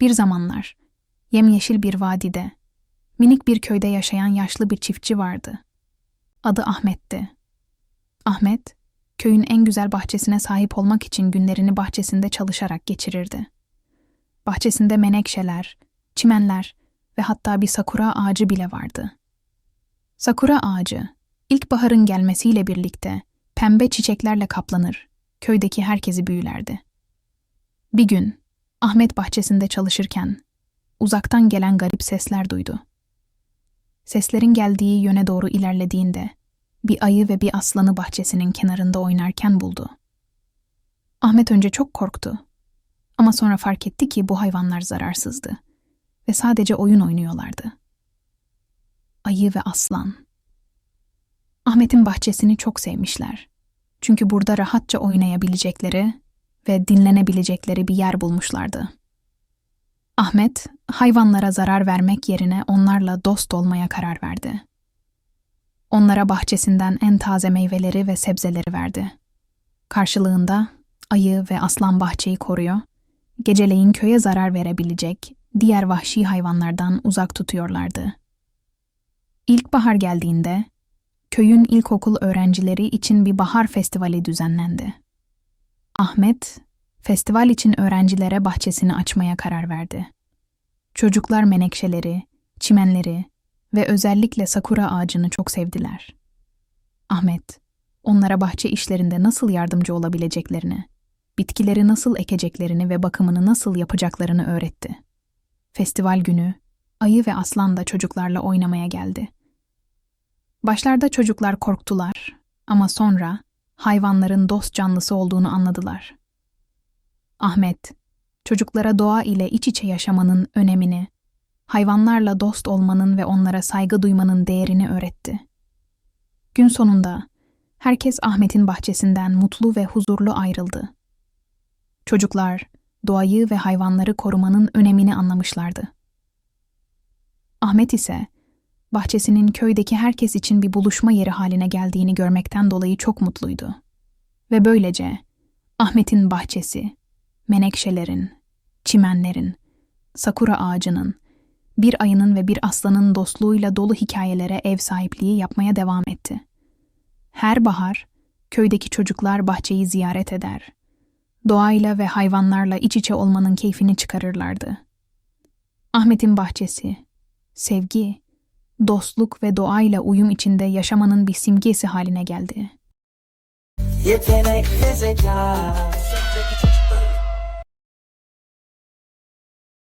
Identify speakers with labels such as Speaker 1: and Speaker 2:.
Speaker 1: Bir zamanlar, yemyeşil bir vadide, minik bir köyde yaşayan yaşlı bir çiftçi vardı. Adı Ahmet'ti. Ahmet, köyün en güzel bahçesine sahip olmak için günlerini bahçesinde çalışarak geçirirdi. Bahçesinde menekşeler, çimenler ve hatta bir sakura ağacı bile vardı. Sakura ağacı, ilkbaharın gelmesiyle birlikte pembe çiçeklerle kaplanır, köydeki herkesi büyülerdi. Bir gün, Ahmet bahçesinde çalışırken, uzaktan gelen garip sesler duydu. Seslerin geldiği yöne doğru ilerlediğinde, bir ayı ve bir aslanı bahçesinin kenarında oynarken buldu. Ahmet önce çok korktu. Ama sonra fark etti ki bu hayvanlar zararsızdı ve sadece oyun oynuyorlardı. Ayı ve aslan. Ahmet'in bahçesini çok sevmişler. Çünkü burada rahatça oynayabilecekleri ve dinlenebilecekleri bir yer bulmuşlardı. Ahmet, hayvanlara zarar vermek yerine onlarla dost olmaya karar verdi. Onlara bahçesinden en taze meyveleri ve sebzeleri verdi. Karşılığında ayı ve aslan bahçeyi koruyor, geceleyin köye zarar verebilecek diğer vahşi hayvanlardan uzak tutuyorlardı. İlkbahar geldiğinde köyün ilkokul öğrencileri için bir bahar festivali düzenlendi. Ahmet, festival için öğrencilere bahçesini açmaya karar verdi. Çocuklar menekşeleri, çimenleri ve özellikle sakura ağacını çok sevdiler. Ahmet, onlara bahçe işlerinde nasıl yardımcı olabileceklerini, bitkileri nasıl ekeceklerini ve bakımını nasıl yapacaklarını öğretti. Festival günü, ayı ve aslan da çocuklarla oynamaya geldi. Başlarda çocuklar korktular ama sonra hayvanların dost canlısı olduğunu anladılar. Ahmet, çocuklara doğa ile iç içe yaşamanın önemini, hayvanlarla dost olmanın ve onlara saygı duymanın değerini öğretti. Gün sonunda herkes Ahmet'in bahçesinden mutlu ve huzurlu ayrıldı. Çocuklar doğayı ve hayvanları korumanın önemini anlamışlardı. Ahmet ise bahçesinin köydeki herkes için bir buluşma yeri haline geldiğini görmekten dolayı çok mutluydu. Ve böylece Ahmet'in bahçesi, menekşelerin, çimenlerin, sakura ağacının, bir ayının ve bir aslanın dostluğuyla dolu hikayelere ev sahipliği yapmaya devam etti. Her bahar köydeki çocuklar bahçeyi ziyaret eder. Doğayla ve hayvanlarla iç içe olmanın keyfini çıkarırlardı. Ahmet'in bahçesi, sevgi, dostluk ve doğayla uyum içinde yaşamanın bir simgesi haline geldi.
Speaker 2: Yetenek ve zeka